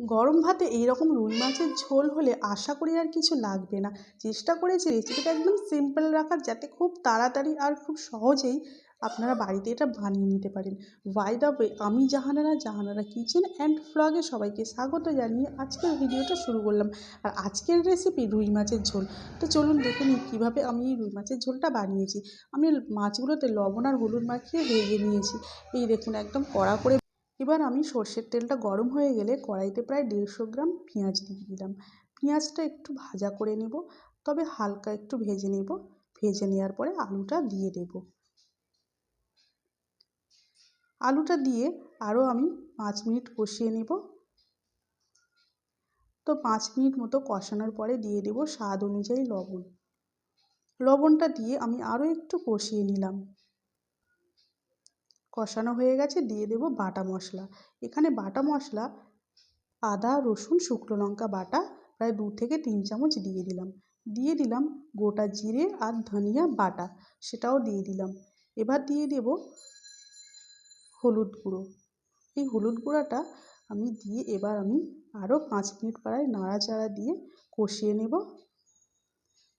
গরম ভাতে এইরকম রুই মাছের ঝোল হলে আশা করি আর কিছু লাগবে না। চেষ্টা করেছি রেসিপিটা একদম সিম্পল রাখার যাতে খুব তাড়াতাড়ি আর খুব সহজেই আপনারা বাড়িতে এটা বানিয়ে নিতে পারেন। বাই দ্য ওয়ে আমি জাহানারা জাহানারা কিচেন অ্যান্ড ফ্লগে সবাইকে স্বাগত জানিয়ে আজকের ভিডিওটা শুরু করলাম। আর আজকের রেসিপি রুই মাছের ঝোল। তো চলুন দেখে নিই কীভাবে আমি এই রুই মাছের ঝোলটা বানিয়েছি। আমি মাছগুলোতে লবণ আর হলুদ মাখিয়ে ভেজে নিয়েছি। এই দেখুন একদম কড়া করে এবার আমি সর্ষের তেলটা গরম হয়ে গেলে কড়াইতে প্রায় দেড়শো গ্রাম পেঁয়াজ দিয়ে দিলাম। পেঁয়াজটা একটু ভাজা করে নেব, তবে হালকা একটু ভেজে নেব। ভেজে নেওয়ার পরে আলুটা দিয়ে দেব। আলুটা দিয়ে আরও আমি পাঁচ মিনিট কষিয়ে নেব। তো পাঁচ মিনিট মতো কষানোর পরে দিয়ে দেব স্বাদ অনুযায়ী লবণ। লবণটা দিয়ে আমি আরও একটু কষিয়ে নিলাম। কষানো হয়ে গেছে, দিয়ে দেব বাটা মশলা। এখানে বাটা মশলা, আদা, রসুন, শুকনো লঙ্কা বাটা, প্রায় দু থেকে তিন চামচ দিয়ে দিলাম। দিয়ে দিলাম গোটা জিরে আর ধনিয়া বাটা, সেটাও দিয়ে দিলাম। এবার দিয়ে দেব হলুদ গুঁড়ো। এই হলুদ গুঁড়োটা আমি দিয়ে এবার আমি আরও পাঁচ মিনিট প্রায় নাড়াচাড়া দিয়ে কষিয়ে নেব।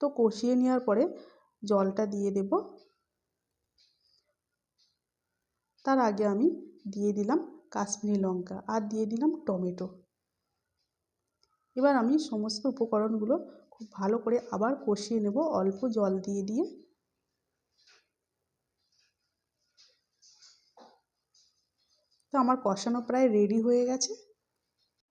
তো কষিয়ে নেওয়ার পরে জলটা দিয়ে দেব। তার আগে আমি দিয়ে দিলাম কাশ্মীরি লঙ্কা আর দিয়ে দিলাম টমেটো। এবার আমি সমস্ত উপকরণগুলো খুব ভালো করে আবার কষিয়ে নেব, অল্প জল দিয়ে দিয়ে। তো আমার কষানো প্রায় রেডি হয়ে গেছে।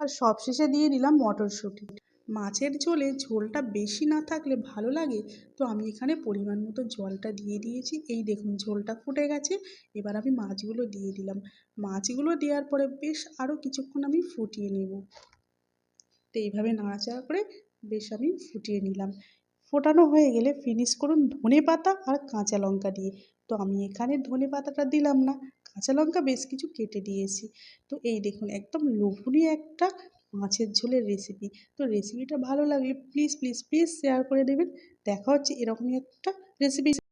আর সবশেষে দিয়ে দিলাম মটরশুঁটি। মাছের ঝোলে ঝোলটা বেশি না থাকলে ভালো লাগে, তো আমি এখানে পরিমাণ মতো জলটা দিয়ে দিয়েছি। এই দেখুন ঝোলটা ফুটে গেছে, এবার আমি মাছগুলো দিয়ে দিলাম। মাছগুলো দেওয়ার পরে বেশ আরও কিছুক্ষণ আমি ফুটিয়ে নেব। তো এইভাবে নাড়াচাড়া করে বেশ আমি ফুটিয়ে নিলাম। ফোটানো হয়ে গেলে ফিনিশ করুন ধনে পাতা আর কাঁচা লঙ্কা দিয়ে। তো আমি এখানে ধনে পাতাটা দিলাম না, কাঁচা লঙ্কা বেশ কিছু কেটে দিয়েছি। তো এই দেখুন একদম লোভনীয় একটা মাছের ঝোলের রেসিপি তো রেসিপিটা ভালো লাগলে প্লিজ প্লিজ প্লিজ শেয়ার করে দেবেন। দেখা হচ্ছে এরকমই একটা রেসিপি